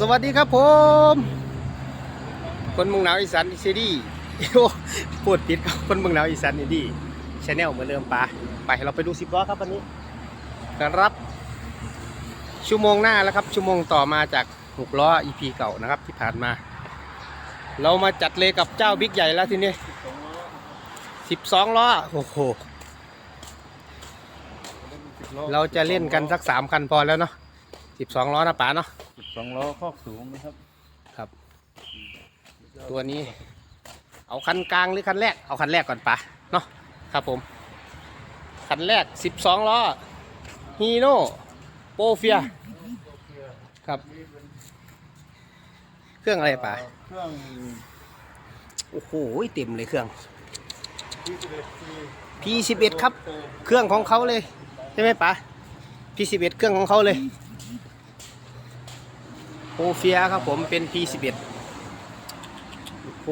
สวัสดีครับผม คนมุงหนาวอีสานซีดีโอ้พูดผิดครับคนมุงหนาวอีสานอีดีชแนลเหมือนเดิมปะไปเราไปดูสิบล้อครับวันนี้ครับ ชั่วโมงหน้าแล้วครับ ชั่วโมงต่อมาจากหกล้อ EP เก่านะครับที่ผ่านมา เรามาจัดเลยกับเจ้าบิ๊กใหญ่แล้วทีนี้สิบสองล้อโอ้โหเราจะเล่นกันสักสามคันพอแล้วเนาะสิบสองล้อนะป๋าเนาะ สองล้อคอกสูงนะครับ ครับ ตัวนี้ เอาคันกลางหรือคันแรก เอาคันแรกก่อนปะเนาะครับผม คันแรก12ล้อฮีโน่โปเฟียครับ เครื่องอะไรปะเครื่องโอ้โหเต็มเลยเครื่อง P11 ครับ เครื่องของเขาเลย ใช่ไหมปะ P11 เครื่องของเขาเลย โปเฟียครับผมเป็น P11 โอ้โห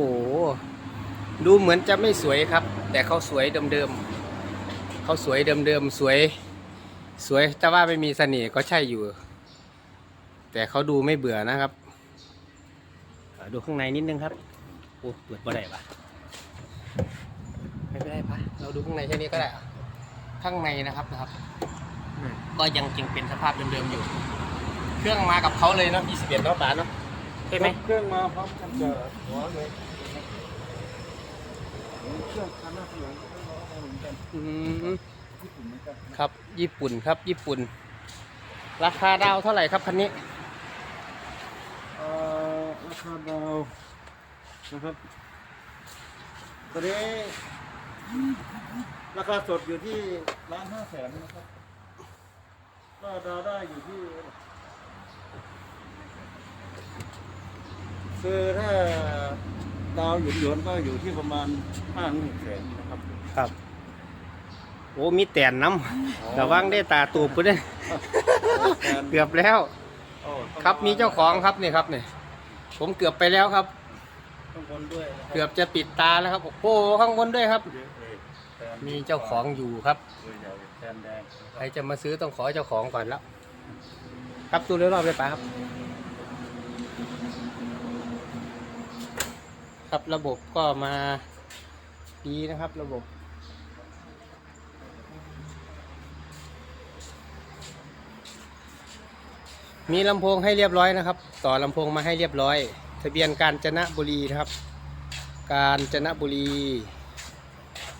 ดูเหมือนจะไม่สวยครับ แต่เขาสวยเดิมๆเขาสวยเดิมๆสวย สวยแต่ว่าไม่มีเสน่ห์ก็ใช่อยู่ แต่เขาดูไม่เบื่อนะครับเอ่อดูข้างในนิดนึงครับโอ้เปิดบ่ได้ปะไม่เป็นไรปะเราดูข้างในแค่นี้ก็ได้อะข้างในนะครับนะครับอืมก็ยังจริงเป็นสภาพเดิมๆอยู่ เครื่องมากับเขาเลยเนาะ21เนาะป๋าเนาะใช่ไหมเครื่องมาพร้อมกันเจอหัวเลยเครื่องคันหน้าเสียงเครื่องล้อมาเหมือนกันอืมญี่ปุ่นเหมือนกันครับ ญี่ปุ่นครับ ญี่ปุ่น ราคาดาวเท่าไหร่ครับคันนี้เอ่อราคาดาวนะครับตอนนี้ราคาสดอยู่ที่ล้านห้าแสนนะครับก็ดาวได้อยู่ที่ คือถ้าดาวหยวนๆก็อยู่ที่ประมาณห้าหกแสนนะครับ ครับ โอ้มีแตนน้ำระวังได้ตาตูบกูเด้เกือบแล้ว โอ้ต้องครับมีเจ้าของครับนี่ครับเนี่ยผมเกือบไปแล้วครับ ต้องคนด้วยนะครับเกือบจะปิดตาแล้วครับ โอ้โหข้างบนด้วยครับ เยอะเลยแทนมีเจ้าของอยู่ครับตัวใหญ่แทนแดงนะใครจะมาซื้อต้องขอเจ้าของก่อนแล้ว ครับดูเรื่อยๆเลยป่ะครับ ครับ ระบบก็มาดีนะครับ ระบบ มีลำโพงให้เรียบร้อยนะครับ ต่อลำโพงมาให้เรียบร้อย ทะเบียนกาญจนบุรีนะครับ กาญจนบุรี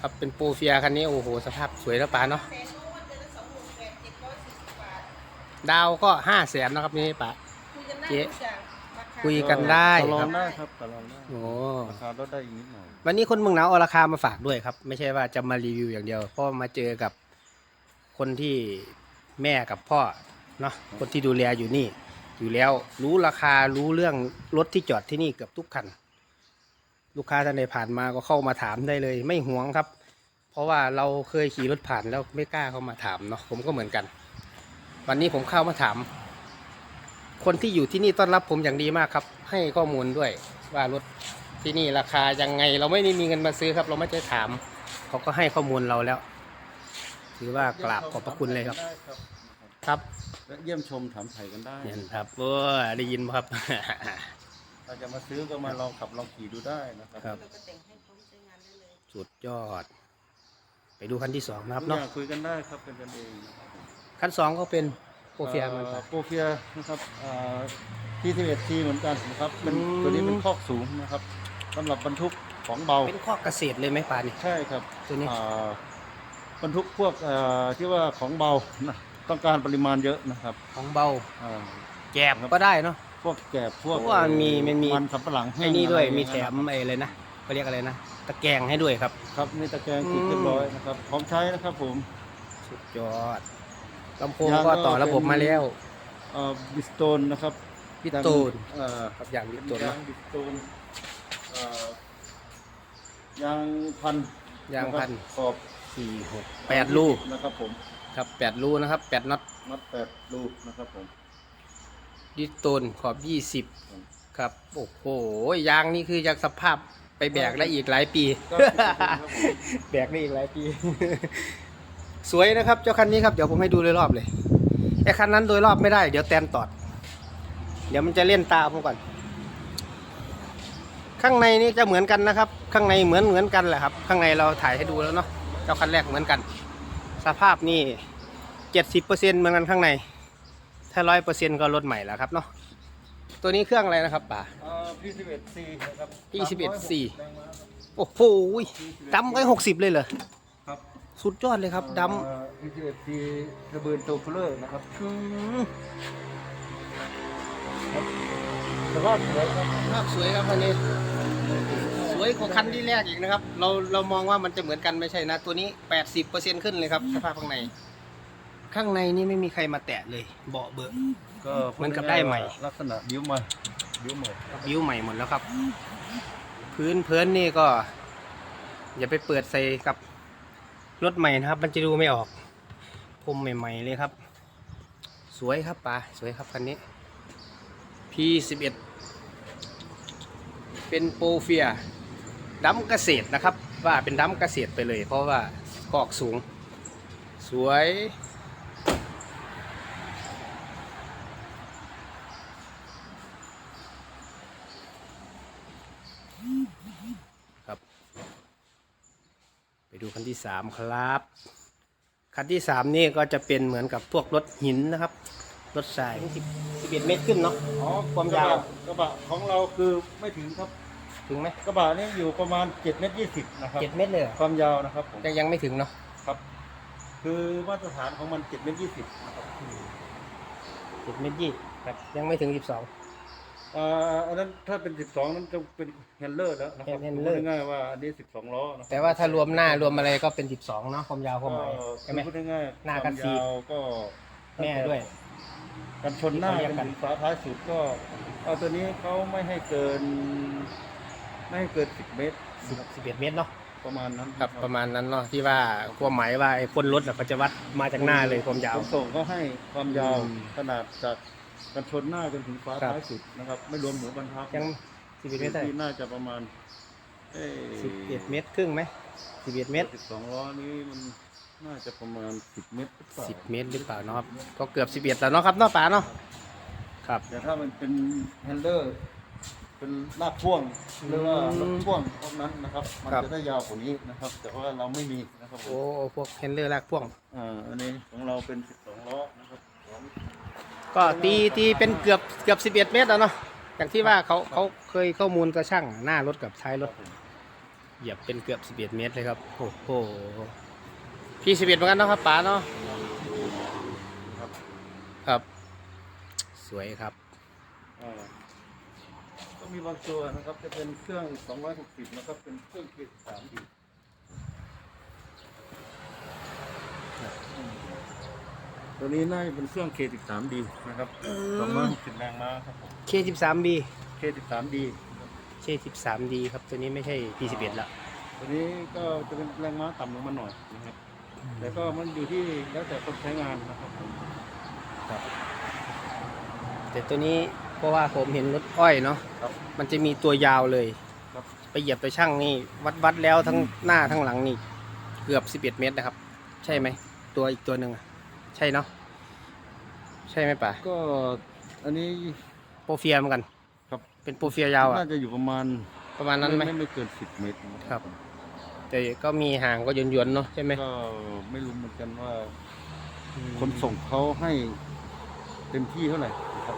ครับเป็นโปรเฟียคันนี้โอ้โหสภาพสวยแล้วป่าเนาะดาวก็ห้าแสนนะครับนี่ป่าเจ๊ คุยกันได้ต่อรอครังบได้ครับต่อรองได้โอ้ราคาลดได้อีกนิดหน่อยวันนี้คนเมืองหนาวเอาราคามาฝากด้วยครับ ไม่ใช่ว่าจะมารีวิวอย่างเดียวเพราะมาเจอกับคนที่แม่กับพ่อเนาะคนที่ดูแลอยู่นี่ อยู่แล้วรู้ราคารู้เรื่องรถที่จอดที่นี่เกือบทุกคัน ลูกค้าท่านใดผ่านมาก็เข้ามาถามได้เลย ไม่หวงครับ เพราะว่าเราเคยขี่รถผ่านแล้วไม่กล้าเข้ามาถามเนาะผมก็เหมือนกัน วันนี้ผมเข้ามาถาม คนที่อยู่ที่นี่ต้อนรับผมอย่างดีมากครับ ให้ข้อมูลด้วยว่ารถที่นี่ราคายังไง เราไม่ได้มีเงินมาซื้อครับ เราไม่ได้ถาม เขาก็ให้ข้อมูลเราแล้ว ถือว่ากราบขอบพระคุณเลยครับได้ครับครับและเยี่ยมชมถามไถ่กันได้เนี่ยครับโอ้ได้ยินไหมครับ ถ้าจะมาซื้อก็มาลองขับลองขี่ดูได้นะครับครับสุดยอด ไปดูคันที่สองนะครับทุกอเนาะย่างคุยกันได้ครับเป็นกันเองนะครับ คันสองก็เป็น โปรเฟียเหมือนกัน โปรเฟียนะครับที่สิบเอ็ดทีเหมือนกันนะครับเป็นอืม ตัวนี้เป็นคอกสูงนะครับสำหรับบรรทุกของเบาเป็นข้อเกษตรเลยไหมปลานี่ใช่ครับตัวนี้ อ่าบรรทุกพวกเอ่อที่ว่าของเบานะต้องการปริมาณเยอะนะครับของเบาอ่า แกบก็ได้เนาะ พวกแกบพวกเพราะว่ามีมันมี มันสำปะหลังแห้ไอ้งนี่ด้วยอะไรมีอย่างแถเงี้ยมไอ้เลยนะเขาเรียกอะไรนะตะแกรงให้ด้วยครับ ครับนี่ตะแกรงติดอืมเรียบร้อยนะครับพร้อมใช้นะครับผม สุดยอด ลำโพงก็ต่อระบบมาแล้วบิสโตนนะครับบิสโตนเอ่อครับอย่างบิสโตนยาเนาะงบิสโตนเอ่อยางพันยางพันนะครับขอบสี่หกแปดลูนะครับผมครับแปดรูนะครับแปดน็อตมัดแปดลูกนะครับผมดิสโตนขอบยี่สิบครับโอ้โหยางนี่คือยังสภาพไปแบกได้อีกหลายปีก็สิบครับผมแบกได้อีกหลายปี สวยนะครับ เจ้าคันนี้ครับ เดี๋ยวผมให้ดูโดยรอบเลยไอ้คันนั้นโดยรอบไม่ได้ เดี๋ยวแตนตอดดี๋ยวมันจะเล่นตาผมก่อน ข้างในนี่จะเหมือนกันนะครับ ข้างในเหมือนเหมือนกันแหละครับ ข้างในเราถ่ายให้ดูแล้วเนาะ เจ้าคันแรกเหมือนกัน สภาพนี่เจ็ดสิบเปอร์เซ็นต์เหมือนกันข้างใน ถ้าร้อยเปอร์เซ็นต์ก็รถใหม่แล้วครับเนาะ ตัวนี้เครื่องอะไรนะครับป่าอ่า P11C นะครับ P11C แรงม้าครับโอ้โหดำไว้หกสิบเลยเหรอครับ สุดยอดเลยครับดอ่า P11C ระเบิดโตเฟลเลอร์นะครับำอืมสภาพสวยครับภาพสวยครับคันนี้ สวยกว่าคันที่แรกอีกนะครับ เราเรามองว่ามันจะเหมือนกันไม่ใช่นะ ตัวนี้แปดสิบเปอร์เซ็นขึ้นเลยครับสภาพข้างใน ข้างในนี่ไม่มีใครมาแตะเลย เบาะเบิกก็เหมือนกับได้ใหม่ ลักษณะบิ้วใหม่บิ้วใหม่บิ้วใหม่หมดแล้วครับ พื้นเพื้นนี่ก็ อย่าไปเปิดใส่กับ รถใหม่นะครับ มันจะดูไม่ออกพรมใหม่ ๆ เลยครับ สวยครับป่าสวยครับคันนี้ P11 เป็นโปรเฟียดัมเกษตรนะครับ ว่าเป็นดัมเกษตรไปเลย เพราะว่ากอกสูง สวย ครับ ไป ดูคันที่สามครับ คันที่สามนี่ก็จะเป็นเหมือนกับพวกรถหินนะครับ รถทรายสิบสิบเอ็ดเมตรขึ้นเนาะ อ๋อความยาว กระบะของเราคือไม่ถึงครับ ถึงไหมกระบะนี่อยู่ประมาณ7เมตร20นะครับเจ็ดเมตรเลยเหรอความยาวนะครับผมยังยังไม่ถึงเนาะ ครับ คือมาตรฐานของมัน7เมตร20นะครับเจ็ดเมตรยี่ครับ ยังไม่ถึงสิบสอง อ่าอันนั้นถ้าเป็น 12 นั้นจะเป็นแฮนเลอร์แล้วนะครับแฮนเลอร์ พูดง่ายๆว่าอันนี้ 12 ล้อนะครัแต่ว่าถ้ารวมหน้ารวมอะไรก็เป็นสิบสองเนาะความยาวความหมายก็ใช่ไหม พูดง่ายๆหน้าคกัวานมสี่ยาวก็แม่ด้วย กันชนหน้าที่กัเขาเรียกกันนถึงฝาท้ายสุดก็เอาตัวนี้เขาไม่ให้เกิน ไม่ให้เกิน 10 เมตรสิบสิบเอ็ดเมตรเนาะประมาณนั้นครับประมาณนั้นเนาะที่ว่าความหมายว่าไอ้คนรถน่ะเขาจะวัดมาจากหน้าเลยความยาว ขนส่งก็ให้ความยาวอืม ขนาดจาก กันชนหน้าจนถึงฝาครับ ท้ายสุดนะครับ ไม่รวมหัวบรรทัดยังสิบเอ็ดเมตรเท่าไหร่ที่น่าจะประมาณสิบเอ็ดเมตรครึ่งไหมสิบเอ็ดเมตรสิบสองล้อนี้มันน่าจะประมาณสิบเมตรหรือเปล่าสิบเมตรหรือเปล่าเนาะครับก็เกือบสิบเอ็ดแล้วเนาะครับเนาะป๋าเนาะครับ แต่ถ้ามันเป็นแฮนเดอร์ เป็นลากพ่วงหรือว่ารถพ่วงพวกนั้นนะครับ มันครับ จะได้ยาวกว่านี้นะครับ แต่ว่าเราไม่มีนะครับผมโอ้พวกเฮนเลอร์ลากพ่วงอ่าอันนี้ของเราเป็นสิบสองล้อนะครับ ก็ตีตีเป็นเกือบเกือบสิบเอ็ดเมตรแล้วเนาะอย่างที่ว่าเขาเขาเคยข้อมูลกระช่างหน้ารถกับท้ายรถ เหยียบเป็นเกือบสิบเอ็ดเมตรเลยครับโอ้โหพี่สิบเอ็ดเหมือนกันเนาะครับป๋าเนาะครับครับสวยครับก็มีบางตัวนะครับจะเป็นเครื่อง 260 นะครับ เป็นเครื่องเกียร์สามดี ตัวนี้น่าจะเป็นเครื่อง K13D นะครับ260แรงม้าครับผม K13B K13D K13D ครับ ตัวนี้ไม่ใช่ P11 ละตัวนี้ก็จะเป็นแรงม้าต่ำลงมาหน่อยนะครับแต่ก็มันอยู่ที่แล้วแต่คนใช้งานนะครับผมแต่ตัวนี้เพราะว่าผมเห็นรถอ้อยเนาะครับ มันจะมีตัวยาวเลยครับ ไปเหยียบไปช่างนี่วัดวัดแล้วทั้งหน้าทั้งหลังนี่ เกือบ 11 เมตรนะครับ ใช่ไหมตัวอีกตัวหนึ่งอะ ใช่เนาะใช่ไหมป่ะก็อันนี้ โปรเฟียเหมือนกันครับ เป็นโปรเฟียยาวอะน่าจะอยู่ประมาณประมาณนั้นไหม ไม่ไม่เกิน10เมตรนะครับ แต่ก็มีห่างก็ยนยนๆเนาะใช่ไหมก็ไม่รู้เหมือนกันว่า คนส่งเขาให้เต็มที่เท่าไหร่นะครับ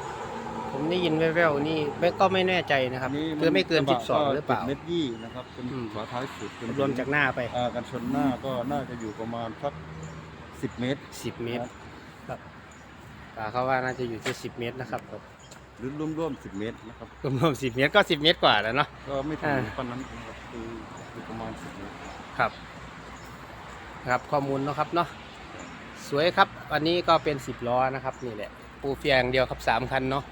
ผมได้ยินแว่วๆนี่ไม่ก็ไม่แน่ใจนะครับอัคือไม่เกินระบะ12หรือเปล่า7เมตรยี่นะครับเป็นอืม ฝาท้ายสุดเป็นรวมจากหน้าไป อ่ากันชนหน้าก็น่าจะอยู่ประมาณสัก สิบเมตร10เมตรครับป่าเขาว่าน่าจะอยู่ที่10เมตรนะครับหรือร่วมๆสิบเมตรนะครับ รวมๆ10เมตรก็10เมตรกว่าแล้วเนาะ ก็ไม่ถึงอ่า ปานนั้นนะครับคือคือประมาณสิบเมตร ครับครับข้อมูลเนาะครับเนาะสวยครับ อันนี้ก็เป็น10ล้อนะครับนี่แหละ ปูเฟียอย่างเดียวครับ3คันเนาะ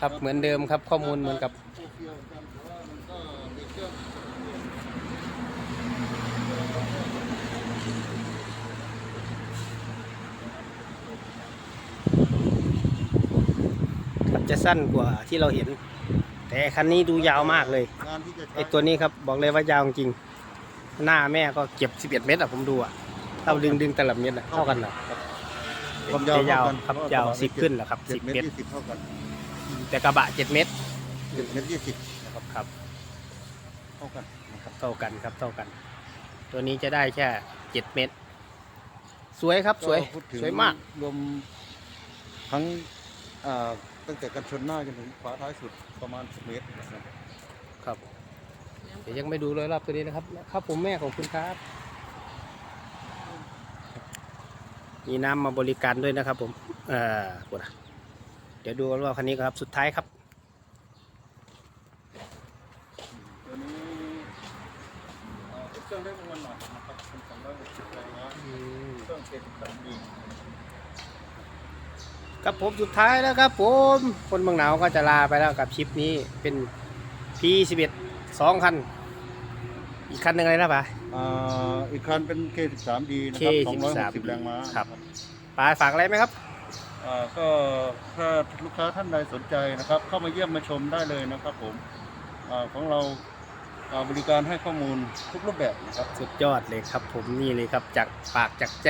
ครับเหมือนเดิมครับข้อมูลเหมือนกับโอเคกันแต่ว่ามันก็มีเครื่อง ครับ จะสั้นกว่าที่เราเห็น แต่คันนี้ดูยาวมากเลยงานที่จะใช้ไอตัวนี้ครับบอกเลยว่ายาวจริง หน้าแม่ก็เก็บ 11 เมตรอะผมดูอะเท่าดึงดึงแต่ละเมตรอะเท่ากันเหรอครับผมจะยาวครับยาว10ขึ้นเหรอครับเจ็ด10เมเมตตรรสิบเท่ากันแต่กระบะเจ็ดเมตรเจ็ดเมตรยี่สิบนะครับครับเท่ากันนะครับเท่ากันครับเท่ากัน ตัวนี้จะได้แค่เจ็ดเมตร สวยครับสวยก็พูดถึงสวยมากรวมทั้งอ่า ตั้งแต่กันชนหน้าจนถึงฝาท้ายสุดประมาณ10เมตรนะครับครับเดี๋ยวยังไม่ดูเลยรอบตัวนี้นะครับ ครับผมแม่ของคุณครับ มีน้ำมาบริการด้วยนะครับผมเอ่อปวดอะเดี๋ยวดูกันว่าคันนี้ครับสุดท้ายครับตัวนี้อ่าเป็นเครื่องเล่นมันหน่อยนะครับเป็นสองร้อยหกสิบแรงม้าเครื่องเจ็ดสิบสามดี ครับผมสุดท้ายแล้วครับผมคนเมืองหนาวก็จะลาไปแล้วกับชิปนี้เป็น P11 สองคัน อีกคันหนึ่งอะไรนะปะอ่าอีกคันเป็น K13D นะครับ K13 260 แรงม้าครับปาฝากอะไรไหมครับ อ่าก็ถ้าลูกค้าท่านใดสนใจนะครับ เข้ามาเยี่ยมมาชมได้เลยนะครับผมอาของเราอ่าบริการให้ข้อมูลทุกรูปแบบนะครับ สุดยอดเลยครับผมนี่เลยครับจากปากจากใจ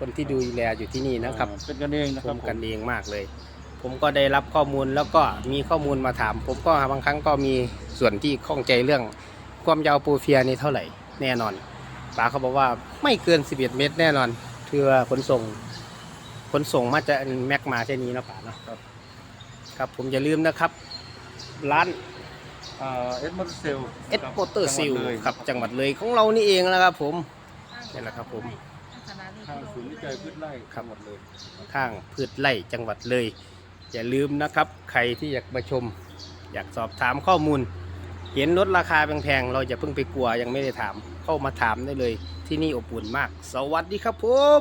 คนที่ดูแลอยู่ที่นี่นะครับอ่าเป็นกันเองนะผครับมผมกันเองมากเลย ผมก็ได้รับข้อมูลแล้วก็มีข้อมูลมาถาม ผมก็บางครั้งก็มีส่วนที่ข้องใจเรื่อง ความยาวโปรเฟียนี่เท่าไหร่แน่นอนป๋าเขาบอกว่าไม่เกิน 11 เมตรแน่นอนเพื่อขนส่งขนส่งมาจะแม็กมาแค่นี้เนาะป๋าเนาะครับ ครับผมอย่าลืมนะครับ ร้านอ่าเอ็ดมอเตอร์เซลเอสโ o เตอร์ซิลครับจังหวัดเลยของเรานี่เองนะครับผมนี่แหละครับผม ทางศูนย์วิจัยพืชไร่ครับหมดเลย ข้างพืชไร่จังหวัดเลย อย่าลืมนะครับ ใครที่อยากมาชม อยากสอบถามข้อมูล เห็นรถราคาแพงๆเราจะเพิ่งไปกลัวยังไม่ได้ถาม เข้ามาถามได้เลย ที่นี่อบอุ่นมาก สวัสดีครับผม